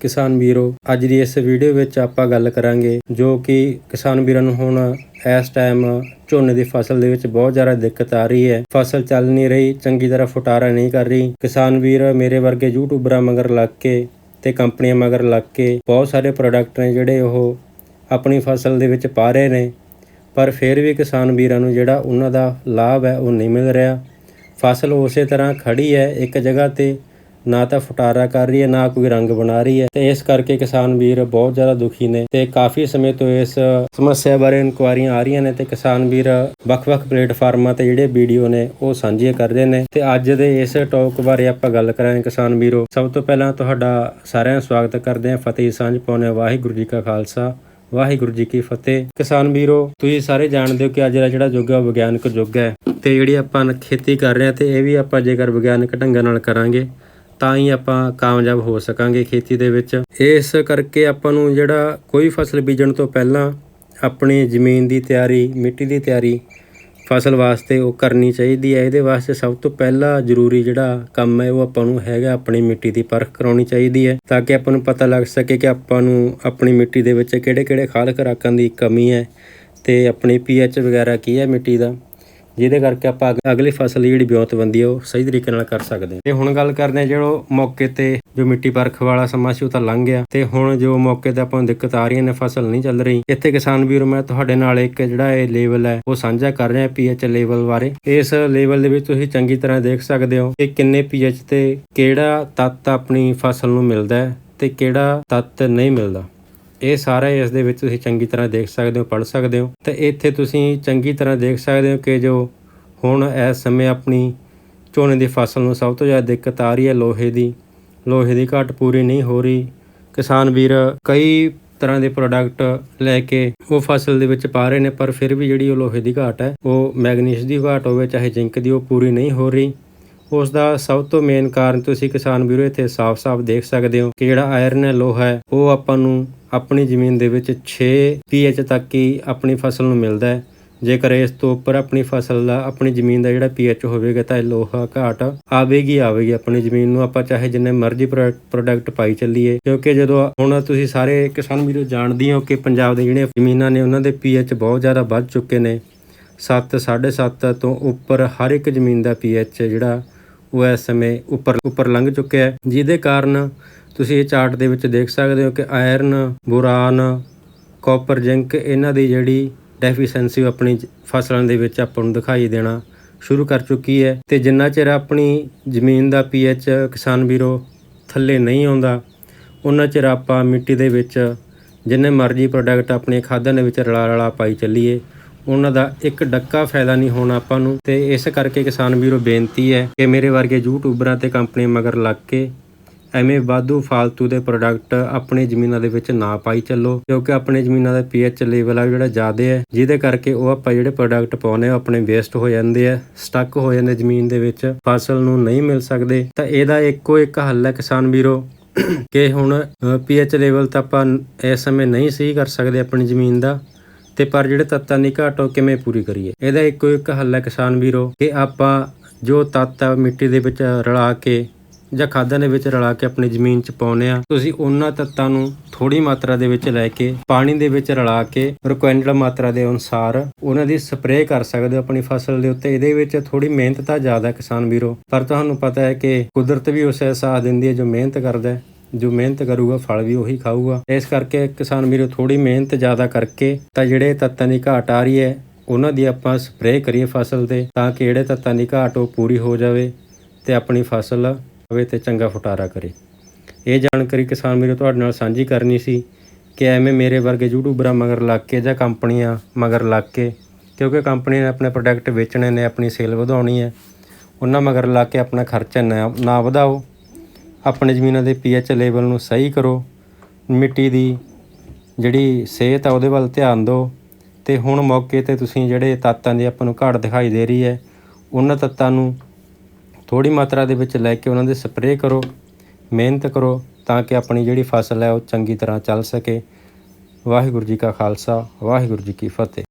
ਕਿਸਾਨ ਵੀਰੋ, ਅੱਜ ਦੀ ਇਸ ਵੀਡੀਓ ਵਿੱਚ ਆਪਾਂ ਗੱਲ ਕਰਾਂਗੇ ਜੋ ਕਿ ਕਿਸਾਨ ਵੀਰਾਂ ਨੂੰ ਹੁਣ ਇਸ ਟਾਈਮ ਝੋਨੇ ਦੀ ਫਸਲ ਦੇ ਵਿੱਚ ਬਹੁਤ ਜ਼ਿਆਦਾ ਦਿੱਕਤ ਆ ਰਹੀ ਹੈ। ਫਸਲ ਚੱਲ ਨਹੀਂ ਰਹੀ, ਚੰਗੀ ਤਰ੍ਹਾਂ ਫੁਟਾਰਾ ਨਹੀਂ ਕਰ ਰਹੀ। ਕਿਸਾਨ ਵੀਰ ਮੇਰੇ ਵਰਗੇ ਯੂਟਿਊਬਰਾਂ ਮਗਰ ਲੱਗ ਕੇ ਤੇ ਕੰਪਨੀਆਂ ਮਗਰ ਲੱਗ ਕੇ ਬਹੁਤ ਸਾਰੇ ਪ੍ਰੋਡਕਟ ਨੇ ਜਿਹੜੇ ਉਹ ਆਪਣੀ ਫਸਲ ਦੇ ਵਿੱਚ ਪਾ ਰਹੇ ਨੇ। ਪਰ ਫਿਰ ਵੀ ਕਿਸਾਨ ਵੀਰਾਂ ਨੂੰ ਜਿਹੜਾ ਉਹਨਾਂ ਦਾ ਲਾਭ ਹੈ ਉਹ ਨਹੀਂ ਮਿਲ ਰਿਹਾ। ਫਸਲ ਉਸੇ ਤਰ੍ਹਾਂ ਖੜੀ ਹੈ ਇੱਕ ਜਗ੍ਹਾ ਤੇ ਨਾ ਤਾਂ ਫੁਟਾਰਾ ਕਰ ਰਹੀ ਹੈ, ਨਾ ਕੋਈ ਰੰਗ ਬਣਾ ਰਹੀ ਹੈ ਤੇ ਇਸ ਕਰਕੇ ਕਿਸਾਨ ਵੀਰ ਬਹੁਤ ਜ਼ਿਆਦਾ ਦੁਖੀ ਨੇ ਤੇ ਕਾਫੀ ਸਮੇਂ ਤੋਂ ਇਸ ਸਮੱਸਿਆ ਬਾਰੇ ਇਨਕੁਆਰੀਆਂ ਆ ਰਹੀਆਂ ਨੇ ਤੇ ਕਿਸਾਨ ਵੀਰ ਵੱਖ-ਵੱਖ ਪਲੇਟਫਾਰਮਾਂ ਤੇ ਜਿਹੜੇ ਵੀਡੀਓ ਨੇ ਉਹ ਸਾਂਝੇ ਕਰਦੇ ਨੇ ਤੇ ਅੱਜ ਦੇ ਇਸ ਟੌਕ ਬਾਰੇ ਆਪਾਂ ਗੱਲ ਕਰਾਂਗੇ ਕਿਸਾਨ ਵੀਰੋ। ਸਭ ਤੋਂ ਪਹਿਲਾਂ ਤੁਹਾਡਾ ਸਾਰਿਆਂ ਦਾ ਸਵਾਗਤ ਕਰਦੇ ਹਾਂ ਫਤਿਹ ਸਾਂਝ ਪਾਉਣੇ ਵਾਹਿਗੁਰੂ ਜੀ ਕਾ ਖਾਲਸਾ, ਵਾਹਿਗੁਰੂ ਜੀ ਕੀ ਫਤਿਹ। ਕਿਸਾਨ ਵੀਰੋ, ਤੁਸੀਂ ਸਾਰੇ ਜਾਣਦੇ ਹੋ ਕਿ ਅੱਜ ਦਾ ਜਿਹੜਾ ਯੁੱਗ ਹੈ ਉਹ ਵਿਗਿਆਨਕ ਯੁੱਗ ਹੈ ਤੇ ਜਿਹੜੀ ਆਪਾਂ ਖੇਤੀ ਕਰ ਰਹੇ ਹਾਂ ਤੇ ਇਹ ਵੀ ਆਪਾਂ ਜੇਕਰ ਵਿਗਿਆਨਕ ਢੰਗਾਂ ਨਾਲ ਕਰਾਂਗੇ ਤਾਂ ਹੀ ਆਪਾਂ ਕਾਮਯਾਬ ਹੋ ਸਕਾਂਗੇ ਖੇਤੀ ਦੇ ਵਿੱਚ। ਇਸ ਕਰਕੇ ਆਪਾਂ ਨੂੰ ਜਿਹੜਾ ਕੋਈ ਫਸਲ ਬੀਜਣ ਤੋਂ ਪਹਿਲਾਂ ਆਪਣੀ ਜ਼ਮੀਨ ਦੀ ਤਿਆਰੀ, ਮਿੱਟੀ ਦੀ ਤਿਆਰੀ ਫਸਲ ਵਾਸਤੇ ਉਹ ਕਰਨੀ ਚਾਹੀਦੀ ਹੈ। ਇਹਦੇ ਵਾਸਤੇ ਸਭ ਤੋਂ ਪਹਿਲਾ ਜ਼ਰੂਰੀ ਜਿਹੜਾ ਕੰਮ ਹੈ, ਉਹ ਆਪਾਂ ਨੂੰ ਹੈਗਾ ਆਪਣੀ ਮਿੱਟੀ ਦੀ ਪਰਖ ਕਰਾਉਣੀ ਚਾਹੀਦੀ ਹੈ, ਤਾਂ ਕਿ ਆਪਾਂ ਨੂੰ ਪਤਾ ਲੱਗ ਸਕੇ ਕਿ ਆਪਾਂ ਨੂੰ ਆਪਣੀ ਮਿੱਟੀ ਦੇ ਵਿੱਚ ਕਿਹੜੇ-ਕਿਹੜੇ ਖਾਦ ਖੁਰਾਕਾਂ ਦੀ ਕਮੀ ਹੈ ਤੇ ਆਪਣੀ ਪੀਐਚ ਵਗੈਰਾ ਕੀ ਹੈ ਮਿੱਟੀ ਦਾ। ਜਿਹਦੇ ਕਰਕੇ ਆਪਾਂ ਅਗ- ਅਗਲੀ ਫਸਲ ਦੀ ਜਿਹੜੀ ਬਿਉਂਤਬੰਦੀ ਹੈ ਉਹ ਸਹੀ ਤਰੀਕੇ ਨਾਲ ਕਰ ਸਕਦੇ ਹਾਂ। ਤੇ ਹੁਣ ਗੱਲ ਕਰਦੇ ਹਾਂ ਜਿਹੜੋ ਮੌਕੇ ਤੇ ਜੋ ਮਿੱਟੀ ਪਰਖ ਵਾਲਾ ਸਮਾਂ ਸੀ, ਉਹ ਤਾਂ ਲੰਘ ਗਿਆ। ਤੇ ਹੁਣ ਜੋ ਮੌਕੇ ਤੇ ਆਪਾਂ ਨੂੰ ਦਿੱਕਤ ਆ ਰਹੀਆਂ ਨੇ ਫਸਲ ਨਹੀਂ ਚੱਲ ਰਹੀ। ਇੱਥੇ ਕਿਸਾਨ ਵੀਰੋ, ਮੈਂ ਤੁਹਾਡੇ ਨਾਲ ਇੱਕ ਜਿਹੜਾ ਇਹ ਲੈਵਲ ਹੈ, ਉਹ ਸਾਂਝਾ ਕਰ ਰਿਹਾ ਪੀਐਚ ਲੈਵਲ ਬਾਰੇ। ਇਸ ਲੈਵਲ ਦੇ ਵਿੱਚ ਤੁਸੀਂ ਚੰਗੀ ਤਰ੍ਹਾਂ ਦੇਖ ਸਕਦੇ ਹੋ ਕਿ ਕਿੰਨੇ ਪੀਐਚ ਤੇ ਕਿਹੜਾ ਤੱਤ ਆਪਣੀ ਫਸਲ ਨੂੰ ਮਿਲਦਾ ਹੈ ਤੇ ਕਿਹੜਾ ਤੱਤ ਨਹੀਂ ਮਿਲਦਾ। ਇਹ ਸਾਰਾ ਇਸ ਦੇ ਵਿੱਚ ਤੁਸੀਂ ਚੰਗੀ ਤਰ੍ਹਾਂ ਦੇਖ ਸਕਦੇ ਹੋ, ਪੜ੍ਹ ਸਕਦੇ ਹੋ। ਤੇ ਇੱਥੇ ਤੁਸੀਂ ਚੰਗੀ ਤਰ੍ਹਾਂ ਦੇਖ ਸਕਦੇ ਹੋ ਕਿ ਜੋ ਹੁਣ ਇਸ ਸਮੇਂ ਆਪਣੀ ਝੋਨੇ ਦੀ ਫਸਲ ਨੂੰ ਸਭ ਤੋਂ ਜ਼ਿਆਦਾ ਦਿੱਕਤ ਆ ਰਹੀ ਹੈ ਲੋਹੇ ਦੀ। ਲੋਹੇ ਦੀ ਘਾਟ ਪੂਰੀ ਨਹੀਂ ਹੋ ਰਹੀ। ਕਿਸਾਨ ਵੀਰ ਕਈ ਤਰ੍ਹਾਂ ਦੇ ਪ੍ਰੋਡਕਟ ਲੈ ਕੇ ਉਹ ਫਸਲ ਦੇ ਵਿੱਚ ਪਾ ਰਹੇ ਨੇ, ਪਰ ਫਿਰ ਵੀ ਜਿਹੜੀ ਉਹ ਲੋਹੇ ਦੀ ਘਾਟ ਹੈ, ਉਹ ਮੈਗਨੀਸ਼ ਦੀ ਘਾਟ ਹੋਵੇ, ਚਾਹੇ ਜ਼ਿੰਕ ਦੀ, ਉਹ ਪੂਰੀ ਨਹੀਂ ਹੋ ਰਹੀ। ਉਸ ਦਾ ਸਭ ਤੋਂ ਮੇਨ ਕਾਰਨ ਤੁਸੀਂ ਕਿਸਾਨ ਵੀਰੋ ਇੱਥੇ ਸਾਫ਼-ਸਾਫ਼ ਦੇਖ ਸਕਦੇ ਹੋ ਕਿ ਜਿਹੜਾ ਆਇਰਨ ਹੈ, ਲੋਹਾ ਹੈ, ਉਹ ਆਪਾਂ ਨੂੰ ਆਪਣੀ ਜ਼ਮੀਨ ਦੇ ਵਿੱਚ 6 pH ਤੱਕ ਹੀ ਆਪਣੀ ਫਸਲ ਨੂੰ ਮਿਲਦਾ ਹੈ। ਜੇਕਰ ਇਸ ਤੋਂ ਉੱਪਰ ਆਪਣੀ ਫਸਲ ਦਾ, ਆਪਣੀ ਜ਼ਮੀਨ ਦਾ ਜਿਹੜਾ pH ਹੋਵੇਗਾ ਤਾਂ ਇਹ ਲੋਹਾ ਘਾਟ ਆਵੇਗੀ ਆਵੇਗੀ ਆਪਣੀ ਜ਼ਮੀਨ ਨੂੰ। ਆਪਾਂ ਚਾਹੇ ਜਿੰਨੇ ਮਰਜ਼ੀ ਪ੍ਰੋਡਕਟ ਪਾਈ ਚੱਲੀਏ, ਕਿਉਂਕਿ ਜਦੋਂ ਹੁਣ ਤੁਸੀਂ ਸਾਰੇ ਕਿਸਾਨ ਵੀਰੋ ਜਾਣਦੇ ਹੋ ਕਿ ਪੰਜਾਬ ਦੇ ਜਿਹੜੇ ਜ਼ਮੀਨਾਂ ਨੇ, ਉਹਨਾਂ ਦੇ pH ਬਹੁਤ ਜ਼ਿਆਦਾ ਵੱਧ ਚੁੱਕੇ ਨੇ। 7 7.5 ਤੋਂ ਉੱਪਰ ਹਰ ਇੱਕ ਜ਼ਮੀਨ ਦਾ pH ਜਿਹੜਾ ਉਹ ਇਸ ਸਮੇਂ ਉੱਪਰ ਉੱਪਰ ਲੰਘ ਚੁੱਕਿਆ ਹੈ। ਜਿਹਦੇ ਕਾਰਨ ਤੁਸੀਂ ਇਹ ਚਾਰਟ ਦੇ ਵਿੱਚ ਦੇਖ ਸਕਦੇ ਹੋ ਕਿ ਆਇਰਨ, ਬੁਰਾਨ, ਕਾਪਰ, ਜ਼ਿੰਕ ਇਹਨਾਂ ਦੀ ਜਿਹੜੀ ਡੈਫੀਸ਼ੈਂਸੀ ਆਪਣੀ ਫਸਲਾਂ ਦੇ ਵਿੱਚ ਆਪਾਂ ਨੂੰ ਦਿਖਾਈ ਦੇਣਾ ਸ਼ੁਰੂ ਕਰ ਚੁੱਕੀ ਹੈ। ਤੇ ਜਿੰਨਾ ਚਿਰ ਆਪਣੀ ਜ਼ਮੀਨ ਦਾ ਪੀਐਚ ਕਿਸਾਨ ਵੀਰੋ ਥੱਲੇ ਨਹੀਂ ਆਉਂਦਾ, ਉਹਨਾਂ ਚਿਰ ਆਪਾਂ ਮਿੱਟੀ ਦੇ ਵਿੱਚ ਜਿੰਨੇ ਮਰਜ਼ੀ ਪ੍ਰੋਡਕਟ ਆਪਣੇ ਖਾਦਾਂ ਦੇ ਵਿੱਚ ਰਲਾ ਰਲਾ ਪਾਈ ਚੱਲੀਏ, ਉਹਨਾਂ ਦਾ ਇੱਕ ਡੱਕਾ ਫਾਇਦਾ ਨਹੀਂ ਹੋਣਾ ਆਪਾਂ ਨੂੰ। ਤੇ ਇਸ ਕਰਕੇ ਕਿਸਾਨ ਵੀਰੋ ਬੇਨਤੀ ਹੈ ਕਿ ਮੇਰੇ ਵਰਗੇ ਯੂਟਿਊਬਰਾਂ ਤੇ ਕੰਪਨੀ ਮਗਰ ਲੱਗ ਕੇ ਐਵੇਂ ਵਾਧੂ ਫਾਲਤੂ ਦੇ ਪ੍ਰੋਡਕਟ ਆਪਣੀ ਜ਼ਮੀਨਾਂ ਦੇ ਵਿੱਚ ਨਾ ਪਾਈ ਚੱਲੋ, ਕਿਉਂਕਿ ਆਪਣੇ ਜ਼ਮੀਨਾਂ ਦਾ ਪੀਐਚ ਲੈਵਲ ਆ ਜਿਹੜਾ ਜ਼ਿਆਦਾ ਹੈ, ਜਿਹਦੇ ਕਰਕੇ ਉਹ ਆਪਾਂ ਜਿਹੜੇ ਪ੍ਰੋਡਕਟ ਪਾਉਨੇ ਆ ਉਹ ਆਪਣੇ ਵੇਸਟ ਹੋ ਜਾਂਦੇ ਆ ਸਟਕ ਹੋ ਜਾਂਦੇ ਜ਼ਮੀਨ ਦੇ ਵਿੱਚ, ਫਸਲ ਨੂੰ ਨਹੀਂ ਮਿਲ ਸਕਦੇ। ਤਾਂ ਇਹਦਾ ਇੱਕੋ ਇੱਕ ਹੱਲ ਹੈ ਕਿਸਾਨ ਵੀਰੋ, ਕਿ ਹੁਣ ਪੀਐਚ ਲੈਵਲ ਤਾਂ ਆਪਾਂ ਇਸ ਸਮੇਂ ਨਹੀਂ ਸਹੀ ਕਰ ਸਕਦੇ ਆਪਣੀ ਜ਼ਮੀਨ ਦਾ, ਤੇ ਪਰ ਜਿਹੜੇ ਤੱਤਾਂ ਦੀ ਘਾਟ ਉਹ ਕਿਵੇਂ ਪੂਰੀ ਕਰੀਏ? ਇਹਦਾ ਇੱਕੋ ਇੱਕ ਹੱਲ ਹੈ ਕਿਸਾਨ ਵੀਰੋ, ਕਿ ਆਪਾਂ ਜੋ ਤੱਤ ਆ ਮਿੱਟੀ ਦੇ ਵਿੱਚ ਰਲਾ ਕੇ ਜਾਂ ਖਾਦਾਂ ਦੇ ਵਿੱਚ ਰਲਾ ਕੇ ਆਪਣੀ ਜ਼ਮੀਨ 'ਚ ਪਾਉਨੇ ਆ। ਤੁਸੀਂ ਉਹਨਾਂ ਤੱਤਾਂ ਨੂੰ ਥੋੜੀ ਮਾਤਰਾ ਦੇ ਵਿੱਚ ਲੈ ਕੇ, ਪਾਣੀ ਦੇ ਵਿੱਚ ਰਲਾ ਕੇ ਰਿਕੁਆਇਰਡ ਮਾਤਰਾ ਦੇ ਅਨੁਸਾਰ ਉਹਨਾਂ ਦੀ ਸਪਰੇਅ ਕਰ ਸਕਦੇ ਹੋ ਆਪਣੀ ਫਸਲ ਦੇ ਉੱਤੇ। ਇਹਦੇ ਵਿੱਚ ਥੋੜੀ ਮਿਹਨਤ ਤਾਂ ਜ਼ਿਆਦਾ ਕਿਸਾਨ ਵੀਰੋ। ਪਰ ਤੁਹਾਨੂੰ ਪਤਾ ਹੈ ਕਿ ਕੁਦਰਤ ਵੀ ਉਸੇ ਸਾਥ ਦਿੰਦੀ ਹੈ ਜੋ ਮਿਹਨਤ ਕਰਦਾ ਹੈ। ਜੋ ਮਿਹਨਤ ਕਰੂਗਾ, ਫਲ ਵੀ ਉਹੀ ਖਾਊਗਾ। ਇਸ ਕਰਕੇ ਕਿਸਾਨ ਵੀਰੋ ਥੋੜੀ ਮਿਹਨਤ ਜ਼ਿਆਦਾ ਕਰਕੇ ਤਾਂ ਜਿਹੜੇ ਤੱਤਾਂ ਦੀ ਘਾਟ ਆ ਰਹੀ ਹੈ, ਉਹਨਾਂ ਦੀ ਆਪਾਂ ਸਪਰੇਅ ਕਰੀਏ ਫਸਲ ਤੇ ਤਾਂ ਕਿ ਜਿਹੜੇ ਤੱਤਾਂ ਦੀ ਘਾਟ ਉਹ ਪੂਰੀ ਹੋ ਜਾਵੇ ਤੇ ਆਪਣੀ ਫਸਲ ਹੋਵੇ ਤੇ ਚੰਗਾ ਫੁਟਾਰਾ ਕਰੇ। ਇਹ ਜਾਣਕਾਰੀ ਕਿਸਾਨ ਮੇਰੇ ਤੁਹਾਡੇ ਨਾਲ ਸਾਂਝੀ ਕਰਨੀ ਸੀ ਕਿ ਐਵੇਂ ਮੇਰੇ ਵਰਗੇ ਯੂਟਿਊਬਰਾਂ ਮਗਰ ਲੱਗ ਕੇ ਜਾਂ ਕੰਪਨੀਆਂ ਮਗਰ ਲੱਗ ਕੇ, ਕਿਉਂਕਿ ਕੰਪਨੀ ਨੇ ਆਪਣੇ ਪ੍ਰੋਡਕਟ ਵੇਚਣੇ ਨੇ, ਆਪਣੀ ਸੇਲ ਵਧਾਉਣੀ ਹੈ, ਉਹਨਾਂ ਮਗਰ ਲੱਗ ਕੇ ਆਪਣਾ ਖਰਚਾ ਨਾ ਨਾ ਵਧਾਓ। ਆਪਣੇ ਜ਼ਮੀਨਾਂ ਦੇ ਪੀਐਚ ਲੈਵਲ ਨੂੰ ਸਹੀ ਕਰੋ। ਮਿੱਟੀ ਦੀ ਜਿਹੜੀ ਸਿਹਤ ਆ, ਉਹਦੇ ਵੱਲ ਧਿਆਨ ਦਿਓ। ਤੇ ਹੁਣ ਮੌਕੇ ਤੇ ਤੁਸੀਂ ਜਿਹੜੇ ਤੱਤਾਂ ਦੀ ਆਪਾਂ ਨੂੰ ਘਾਟ ਦਿਖਾਈ ਦੇ ਰਹੀ ਹੈ, ਉਹਨਾਂ ਤੱਤਾਂ ਨੂੰ ਥੋੜੀ ਮਾਤਰਾ ਦੇ ਵਿੱਚ ਲੈ ਕੇ ਉਹਨਾਂ ਦੇ ਸਪਰੇਅ ਕਰੋ, ਮਿਹਨਤ ਕਰੋ ਤਾਂ ਕਿ ਆਪਣੀ ਜਿਹੜੀ ਫਸਲ ਹੈ ਉਹ ਚੰਗੀ ਤਰ੍ਹਾਂ ਚੱਲ ਸਕੇ। ਵਾਹਿਗੁਰੂ ਜੀ ਕਾ ਖਾਲਸਾ, ਵਾਹਿਗੁਰੂ ਜੀ ਕੀ ਫਤਿਹ।